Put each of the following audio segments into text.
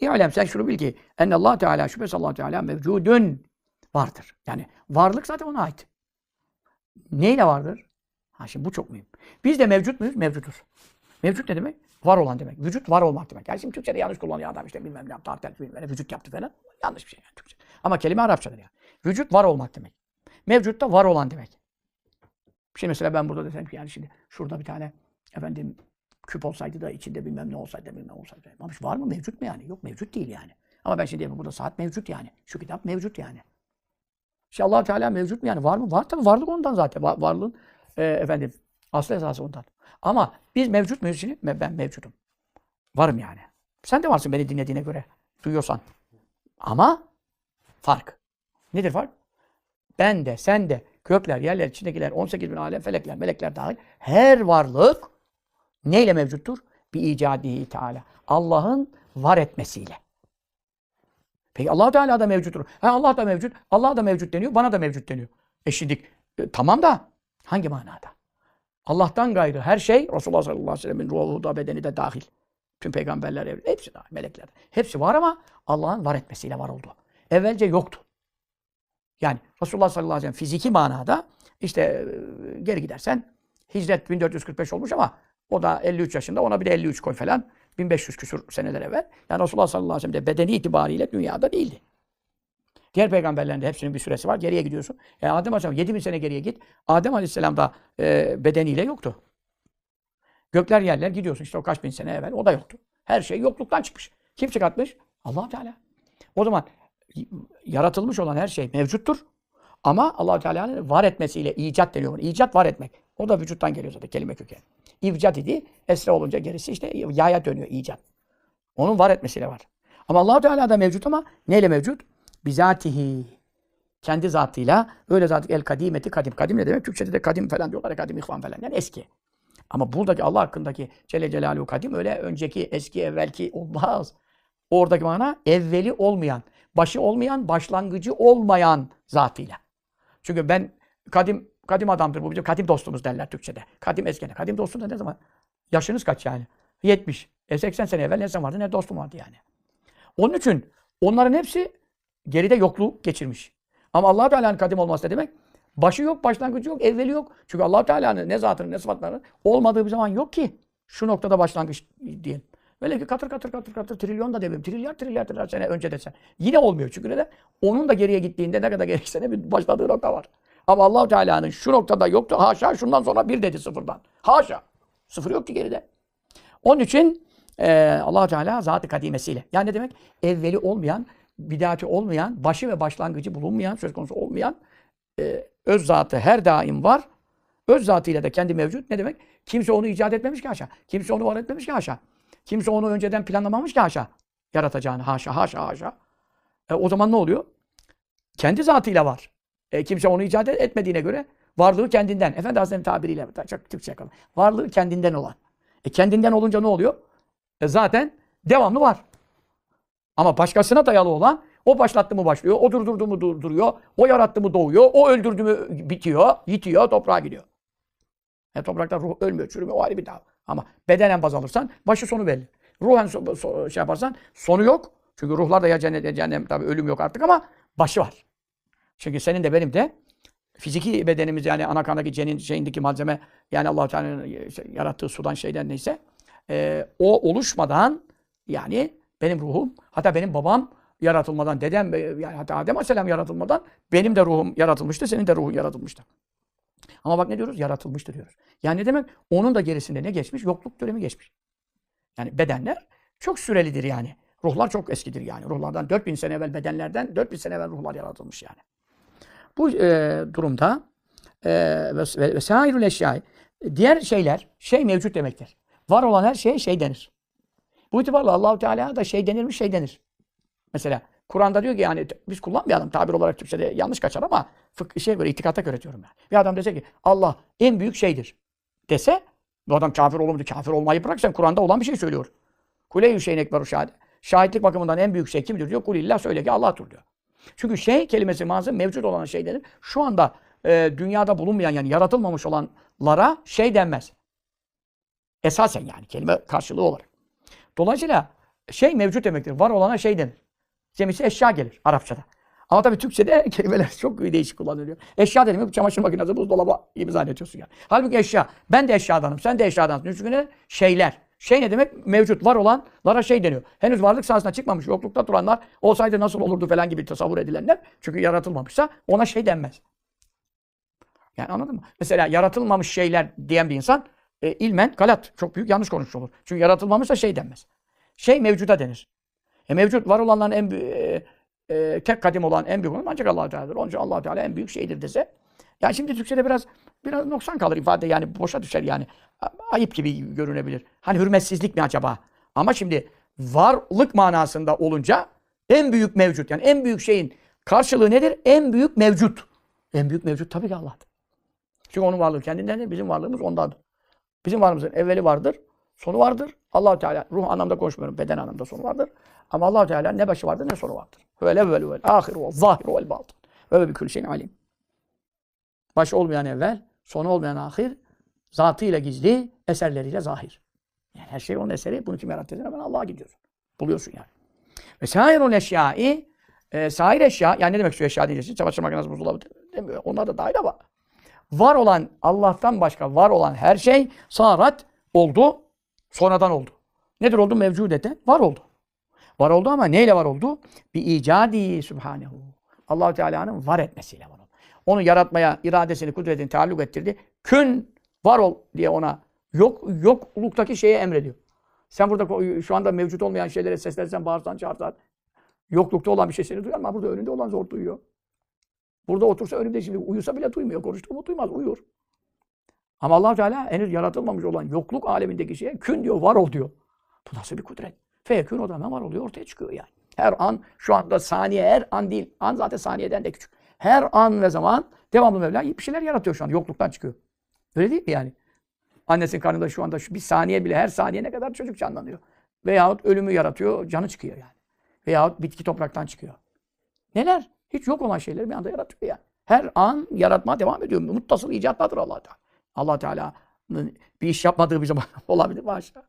İ'lem sen şunu bil ki Allah Teala şüphesiz Allah Teala mevcudun vardır. Yani varlık zaten ona ait. Neyle vardır? Ha şimdi bu çok mühim. Biz de mevcut muyuz? Mevcutuz. Mevcut ne demek? Var olan demek. Vücut var olmak demek. Yani şimdi Türkçe'de yanlış kullanıyor adam işte bilmem ne yaptı, artel bilmem ne, vücut yaptı falan. Yanlış bir şey yani Türkçe. Ama kelime Arapçadır ya. Vücut var olmak demek. Mevcut da var olan demek. Şimdi mesela ben burada desem ki yani şimdi şurada bir tane efendim küp olsaydı da içinde bilmem ne olsaydı bilmem ne olsaydı. Ama var mı mevcut mu yani? Yok mevcut değil yani. Ama ben şimdi burada saat mevcut yani. Şu kitap mevcut yani. İşte allah Teala mevcut mu yani? Var mı? Var tabii. Varlık ondan zaten. Var, varlığın e, efendim aslı esası ondan. Ama biz mevcut muyuz şimdi? Ben mevcudum. Varım yani. Sen de varsın beni dinlediğine göre. Duyuyorsan. Ama fark. Nedir fark? Ben de, sen de, gökler, yerler, içindekiler, 18 bin alem, felekler, melekler dahil her varlık neyle mevcuttur? Bir icadihi teala. Allah'ın var etmesiyle. Peki allah Teala da mevcuttur. Ha, Allah da mevcut. Allah da mevcut deniyor. Bana da mevcut deniyor. E şimdi e, tamam da hangi manada? Allah'tan gayrı her şey Resulullah sallallahu aleyhi ve sellem'in ruhu da bedeni de dahil. Tüm peygamberler, evli- hepsi dahil, melekler. Hepsi var ama Allah'ın var etmesiyle var oldu. Evvelce yoktu. Yani Resulullah sallallahu aleyhi ve sellem fiziki manada işte e, geri gidersen hicret 1445 olmuş ama o da 53 yaşında ona bir de 53 koy falan. 1500 küsur seneler evvel. Yani Resulullah sallallahu aleyhi ve sellem de bedeni itibariyle dünyada değildi. Diğer peygamberlerin de hepsinin bir süresi var. Geriye gidiyorsun. E Adem Aleyhisselam 7000 sene geriye git. Adem Aleyhisselam da e, bedeniyle yoktu. Gökler yerler gidiyorsun işte o kaç bin sene evvel o da yoktu. Her şey yokluktan çıkmış. Kim çıkartmış? allah Teala. O zaman yaratılmış olan her şey mevcuttur. Ama allah Teala'nın var etmesiyle icat deniyor. İcat var etmek. O da vücuttan geliyor zaten kelime kökeni. İvcat idi. Esre olunca gerisi işte yaya dönüyor icat. Onun var etmesiyle var. Ama allah Teala da mevcut ama neyle mevcut? Bizatihi. Kendi zatıyla öyle zatı el kadimeti kadim. Kadim ne demek? Türkçede de kadim falan diyorlar. Kadim ihvan falan. Yani eski. Ama buradaki Allah hakkındaki Celle Celaluhu kadim öyle önceki, eski, evvelki olmaz. Oradaki mana evveli olmayan, başı olmayan, başlangıcı olmayan zatıyla. Çünkü ben kadim kadim adamdır bu bizim kadim dostumuz derler Türkçede. Kadim eskene. Kadim dostum da ne zaman? Yaşınız kaç yani? 70. E 80 sene evvel ne zaman vardı ne dostum vardı yani. Onun için onların hepsi geride yokluk geçirmiş. Ama Allah Teala'nın kadim olması ne demek? Başı yok, başlangıcı yok, evveli yok. Çünkü Allah Teala'nın ne zatının ne sıfatlarının olmadığı bir zaman yok ki. Şu noktada başlangıç diyelim. Böyle ki katır katır katır katır trilyon da demeyeyim. Trilyar trilyar trilyar sene önce desen. Yine olmuyor. Çünkü neden? Onun da geriye gittiğinde ne kadar geri sene bir başladığı nokta var. Ama allah Teala'nın şu noktada yoktu. Haşa şundan sonra bir dedi sıfırdan. Haşa. Sıfır yok ki geride. Onun için e, allah Teala zat-ı kadimesiyle. Yani ne demek? Evveli olmayan, bidati olmayan, başı ve başlangıcı bulunmayan, söz konusu olmayan e, öz zatı her daim var. Öz zatıyla da kendi mevcut. Ne demek? Kimse onu icat etmemiş ki haşa. Kimse onu var etmemiş ki haşa. Kimse onu önceden planlamamış ki haşa. Yaratacağını haşa haşa haşa. E, o zaman ne oluyor? Kendi zatıyla var. E, kimse onu icat etmediğine göre varlığı kendinden. Efendi Hazretleri'nin tabiriyle çok Türkçe yapalım. Varlığı kendinden olan. E, kendinden olunca ne oluyor? E, zaten devamlı var. Ama başkasına dayalı olan o başlattı mı başlıyor, o durdurdu mu durduruyor, o yarattı mı doğuyor, o öldürdü mü bitiyor, yitiyor, toprağa gidiyor. E, toprakta ruh ölmüyor, çürümüyor, o ayrı bir dava. Ama bedenen baz alırsan başı sonu belli. Ruhen so- so- şey yaparsan sonu yok. Çünkü ruhlar da ya cennet ya cehennem tabii ölüm yok artık ama başı var. Çünkü senin de benim de fiziki bedenimiz yani ana karnındaki cenin şeyindeki malzeme yani allah Teala'nın şey, yarattığı sudan şeyden neyse e, o oluşmadan yani benim ruhum hatta benim babam yaratılmadan dedem e, yani hatta Adem Aleyhisselam yaratılmadan benim de ruhum yaratılmıştı senin de ruhun yaratılmıştı. Ama bak ne diyoruz? Yaratılmıştır diyoruz. Yani ne demek? Onun da gerisinde ne geçmiş? Yokluk dönemi geçmiş. Yani bedenler çok sürelidir yani. Ruhlar çok eskidir yani. Ruhlardan 4000 sene evvel bedenlerden 4000 sene evvel ruhlar yaratılmış yani. Bu e, durumda e, ve vesairül eşyai diğer şeyler şey mevcut demektir. Var olan her şeye şey denir. Bu itibarla Allahu Teala da şey denir mi şey denir. Mesela Kur'an'da diyor ki yani biz kullanmayalım tabir olarak Türkçe'de yanlış kaçar ama fıkh şey göre itikata göre diyorum ben. Bir adam dese ki Allah en büyük şeydir dese bu adam kafir olur mu? Kafir olmayı bırak sen Kur'an'da olan bir şey söylüyor. Kule yüşeyn ekberu şahade. Şahitlik bakımından en büyük şey kimdir diyor. Kulillah söyle ki Allah'tır diyor. Çünkü şey kelimesi manzı mevcut olan şeylerin şu anda e, dünyada bulunmayan yani yaratılmamış olanlara şey denmez. Esasen yani kelime karşılığı olarak. Dolayısıyla şey mevcut demektir. Var olana şey denir. Cemisi eşya gelir Arapçada. Ama tabii Türkçe'de kelimeler çok değişik kullanılıyor. Eşya dedim çamaşır makinesi, buzdolabı gibi zannediyorsun yani. Halbuki eşya. Ben de eşyadanım, sen de eşyadansın. Çünkü ne? Şeyler. Şey ne demek? Mevcut, var olanlara şey deniyor. Henüz varlık sahasına çıkmamış, yoklukta duranlar olsaydı nasıl olurdu falan gibi tasavvur edilenler. Çünkü yaratılmamışsa ona şey denmez. Yani anladın mı? Mesela yaratılmamış şeyler diyen bir insan e, ilmen galat. Çok büyük yanlış konuşmuş olur. Çünkü yaratılmamışsa şey denmez. Şey mevcuda denir. E mevcut var olanların en e, e, tek kadim olan en büyük olan ancak Allah Teala'dır. Onun için Allah Teala en büyük şeydir dese. Yani şimdi Türkçe'de biraz biraz noksan kalır ifade yani boşa düşer yani. Ayıp gibi görünebilir. Hani hürmetsizlik mi acaba? Ama şimdi varlık manasında olunca en büyük mevcut yani en büyük şeyin karşılığı nedir? En büyük mevcut. En büyük mevcut tabii ki Allah'tır. Çünkü onun varlığı kendindendir, bizim varlığımız ondandır. Bizim varlığımızın evveli vardır, sonu vardır. allah Teala, ruh anlamda konuşmuyorum, beden anlamda sonu vardır. Ama allah Teala ne başı vardır ne sonu vardır. Öyle böyle böyle. Ahir ve zahir ve batın. Ve bir külü şeyin alim. Başı olmayan evvel, sonu olmayan ahir, zatıyla gizli, eserleriyle zahir. Yani her şey onun eseri. Bunu kim yarattı? Hemen Allah'a gidiyorsun. Buluyorsun yani. Ve sairun eşyai, e, sair eşya, yani ne demek şu eşya diyeceksin? Çamaşır makinesi, buzdolabı demiyor. Onlar da dahil ama var olan, Allah'tan başka var olan her şey sarat oldu, sonradan oldu. Nedir oldu? Mevcudete var oldu. Var oldu ama neyle var oldu? Bir icadi subhanehu. Allahu Teala'nın var etmesiyle var oldu. Onu yaratmaya iradesini, kudretini taalluk ettirdi. Kün var ol diye ona yok yokluktaki şeye emrediyor. Sen burada şu anda mevcut olmayan şeylere seslensen, bağırsan, çağırsan yoklukta olan bir şey seni duyar ama burada önünde olan zor duyuyor. Burada otursa önümde şimdi uyusa bile duymuyor. Konuştuğumu duymaz, uyur. Ama allah Teala henüz yaratılmamış olan yokluk alemindeki şeye kün diyor, var ol diyor. Bu nasıl bir kudret? Feyekün o da hemen var oluyor, ortaya çıkıyor yani. Her an, şu anda saniye, her an değil. An zaten saniyeden de küçük. Her an ve zaman devamlı Mevla bir şeyler yaratıyor şu an. Yokluktan çıkıyor. Öyle değil mi yani? Annesinin karnında şu anda şu bir saniye bile her saniye ne kadar çocuk canlanıyor. Veyahut ölümü yaratıyor, canı çıkıyor yani. Veyahut bitki topraktan çıkıyor. Neler? Hiç yok olan şeyleri bir anda yaratıyor yani. Her an yaratmaya devam ediyor. Muttasıl icatlardır allah Teala. allah Teala'nın bir iş yapmadığı bir zaman olabilir mi aşağı?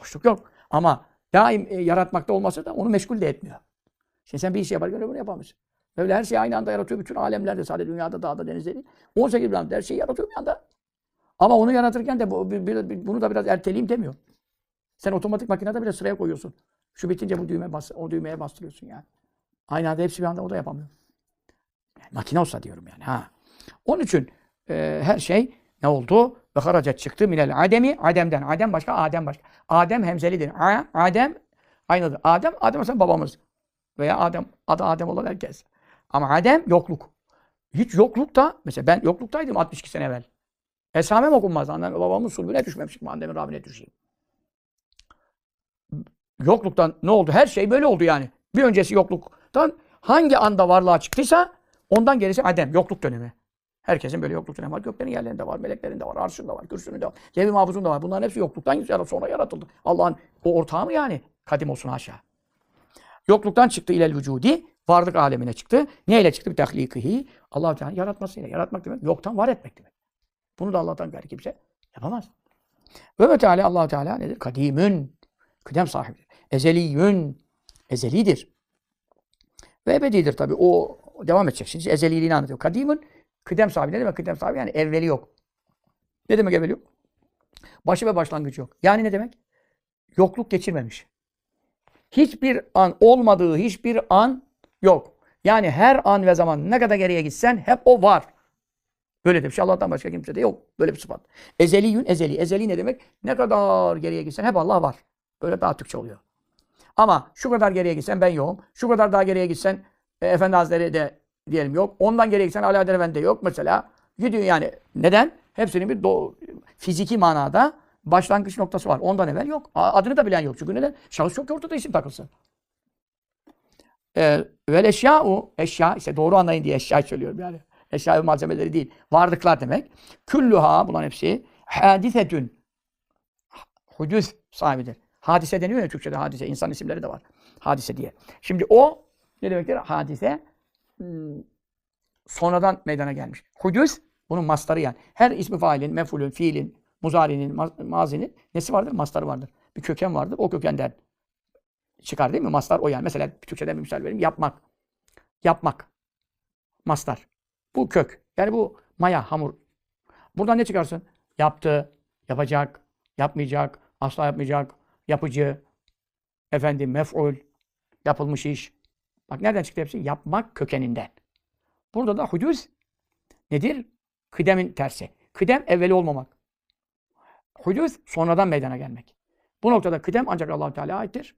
Boşluk yok. Ama daim e, yaratmakta olmasa da onu meşgul de etmiyor. Şimdi sen bir iş yaparken öbürünü yapamıyorsun. Öyle her şeyi aynı anda yaratıyor. Bütün alemlerde sadece dünyada, dağda, denizde değil. 18 bin her şeyi yaratıyor bir anda. Ama onu yaratırken de bu, bir- bir- bunu da biraz erteleyeyim demiyor. Sen otomatik makinede bile sıraya koyuyorsun. Şu bitince bu düğme bas, o düğmeye bastırıyorsun yani. Aynı anda hepsi bir anda o da yapamıyor. Yani makine olsa diyorum yani. Ha. Onun için e, her şey ne oldu? Ve haracet çıktı minel ademi, ademden. Adem başka, Adem başka. Adem hemzelidir. A, Adem aynıdır. Adem, Adem mesela babamız. Veya Adem, adı Adem olan herkes. Ama Adem yokluk. Hiç yoklukta, mesela ben yokluktaydım 62 sene evvel. Esamem okunmaz. Annem babamın sulbüne düşmemişim. Annemin Rabbine düşeyim. Yokluktan ne oldu? Her şey böyle oldu yani. Bir öncesi yokluktan hangi anda varlığa çıktıysa ondan gerisi Adem. Yokluk dönemi. Herkesin böyle yokluk dönemi var. Göklerin yerlerinde var, meleklerin de var, arşında var, kürsünün var, levh-i mahfuzun da var. Bunların hepsi yokluktan yaratıldı, sonra yaratıldı. Allah'ın o ortağı mı yani? Kadim olsun aşağı. Yokluktan çıktı ilel vücudi, varlık alemine çıktı. Neyle çıktı? Bir tahlikihi. allah Teala yaratmasıyla. Yaratmak demek, yoktan var etmek demek. Bunu da Allah'tan gayri kimse yapamaz. Ve ve Teala allah Teala nedir? Kadimün. Kıdem sahibidir. Ezeliyün. Ezelidir. Ve ebedidir tabi. O devam edecek. Şimdi ezeliliğini anlatıyor. Kadimün kıdem sahibi. Ne demek kıdem sahibi? Yani evveli yok. Ne demek evveli yok? Başı ve başlangıcı yok. Yani ne demek? Yokluk geçirmemiş. Hiçbir an olmadığı hiçbir an yok. Yani her an ve zaman ne kadar geriye gitsen hep o var. Böyle de bir şey Allah'tan başka kimse de yok. Böyle bir sıfat. Ezeliyün ezeli. Ezeli ne demek? Ne kadar geriye gitsen hep Allah var. Böyle daha Türkçe oluyor. Ama şu kadar geriye gitsen ben yokum. Şu kadar daha geriye gitsen e, Efendi Hazretleri de diyelim yok. Ondan geriye gitsen Adel Efendi de yok mesela. Gidiyor yani. Neden? Hepsinin bir do- fiziki manada başlangıç noktası var. Ondan evvel yok. Adını da bilen yok. Çünkü neden? Şahıs yok ki ortada isim takılsın. Ee, vel eşya'u, eşya, işte doğru anlayın diye eşya söylüyorum yani. Eşya ve malzemeleri değil. Varlıklar demek. Küllüha, bunların hepsi hadisetün. Hudüs sahibidir. Hadise deniyor ya Türkçe'de hadise. İnsan isimleri de var. Hadise diye. Şimdi o ne demektir? Hadise hmm, sonradan meydana gelmiş. Hudüs bunun mastarı yani. Her ismi failin, mefulün, fiilin, muzarinin, ma- mazinin nesi vardır? Mastarı vardır. Bir köken vardır. O kökenden çıkar değil mi? Mastar o yani. Mesela Türkçeden bir misal vereyim. Yapmak. Yapmak. Mastar. Bu kök. Yani bu maya, hamur. Buradan ne çıkarsın? Yaptı, yapacak, yapmayacak, asla yapmayacak, yapıcı, efendim mef'ul, yapılmış iş. Bak nereden çıktı hepsi? Yapmak kökeninden. Burada da hudus nedir? Kıdemin tersi. Kıdem evveli olmamak. Hudus sonradan meydana gelmek. Bu noktada kıdem ancak allah Teala aittir.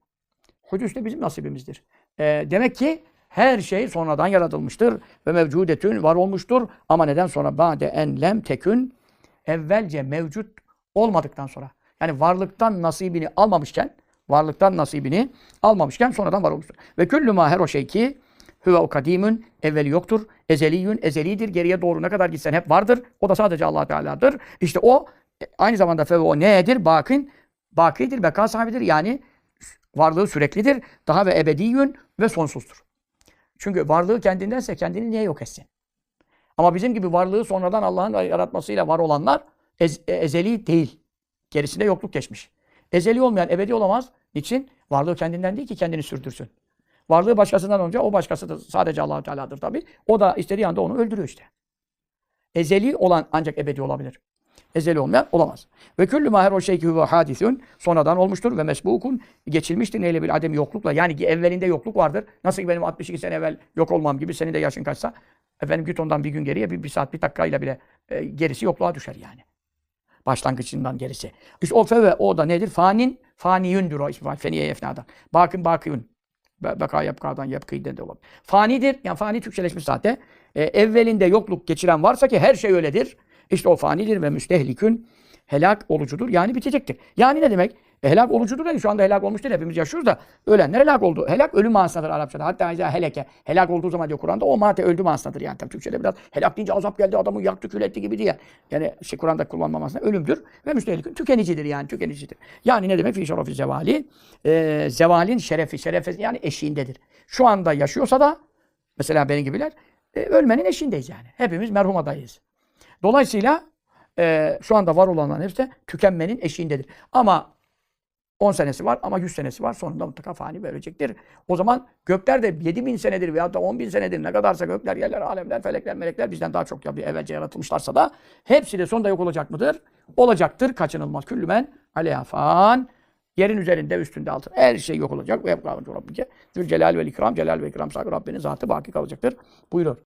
Hudus de bizim nasibimizdir. Ee, demek ki her şey sonradan yaratılmıştır ve mevcudetün var olmuştur. Ama neden sonra ba'de en lem tekün evvelce mevcut olmadıktan sonra yani varlıktan nasibini almamışken varlıktan nasibini almamışken sonradan var olmuştur. Ve küllü ma her o şey ki huve o kadimün evveli yoktur. Ezeliyün ezelidir. Geriye doğru ne kadar gitsen hep vardır. O da sadece Allah Teala'dır. İşte o e, aynı zamanda fe ve o nedir? Bakın bakidir, beka sahibidir. Yani varlığı süreklidir. Daha ve ebediyün ve sonsuzdur. Çünkü varlığı kendindense kendini niye yok etsin? Ama bizim gibi varlığı sonradan Allah'ın yaratmasıyla var olanlar ez- e, ezeli değil. Gerisinde yokluk geçmiş. Ezeli olmayan ebedi olamaz. Niçin? Varlığı kendinden değil ki kendini sürdürsün. Varlığı başkasından olunca o başkası da sadece Allah Teala'dır tabii. O da istediği anda onu öldürüyor işte. Ezeli olan ancak ebedi olabilir. Ezeli olmayan olamaz. Ve küllü maher o şey ki huve hadisün sonradan olmuştur ve mesbukun geçilmiştir neyle bir adem yoklukla. Yani evvelinde yokluk vardır. Nasıl ki benim 62 sene evvel yok olmam gibi senin de yaşın kaçsa efendim git ondan bir gün geriye bir, bir saat bir dakikayla bile e, gerisi yokluğa düşer yani. Başlangıcından gerisi. İşte o fe ve o da nedir? Fanin, faniyündür o ismi. Feniye efnadan. Bakın bakiyün. Be- Beka yapkadan yapkıyden de olabilir. Fanidir. Yani fani Türkçeleşmiş zaten. E, evvelinde yokluk geçiren varsa ki her şey öyledir. İşte o fanidir ve müstehlikün helak olucudur. Yani bitecektir. Yani ne demek? E, helak olucudur. Yani şu anda helak olmuştur. Hepimiz yaşıyoruz da ölenler helak oldu. Helak ölüm manasındadır Arapçada. Hatta izâ heleke. Helak olduğu zaman diyor Kur'an'da o mate öldü manasındadır. Yani tabii Türkçe'de biraz helak deyince azap geldi adamı yaktı kül etti gibi diye. Yani şey, Kur'an'da kullanmamasına ölümdür. Ve müstehlikün tükenicidir yani tükenicidir. Yani ne demek? Fî şerefi zevali. E, zevalin şerefi. Şerefi yani eşiğindedir. Şu anda yaşıyorsa da mesela benim gibiler e, ölmenin eşiğindeyiz yani. Hepimiz merhum adayız. Dolayısıyla e, şu anda var olanların hepsi tükenmenin eşiğindedir. Ama 10 senesi var ama 100 senesi var. Sonunda mutlaka fani verecektir. O zaman gökler de 7 bin senedir veyahut da 10 bin senedir ne kadarsa gökler, yerler, alemler, felekler, melekler bizden daha çok ya evvelce yaratılmışlarsa da hepsi de sonunda yok olacak mıdır? Olacaktır. Kaçınılmaz. Küllümen aleyha fan. Yerin üzerinde, üstünde, altında. Her şey yok olacak. Ve Rabbike. Zülcelal ve ikram. Celal ve ikram sahibi Rabbinin zatı baki kalacaktır. Buyurur.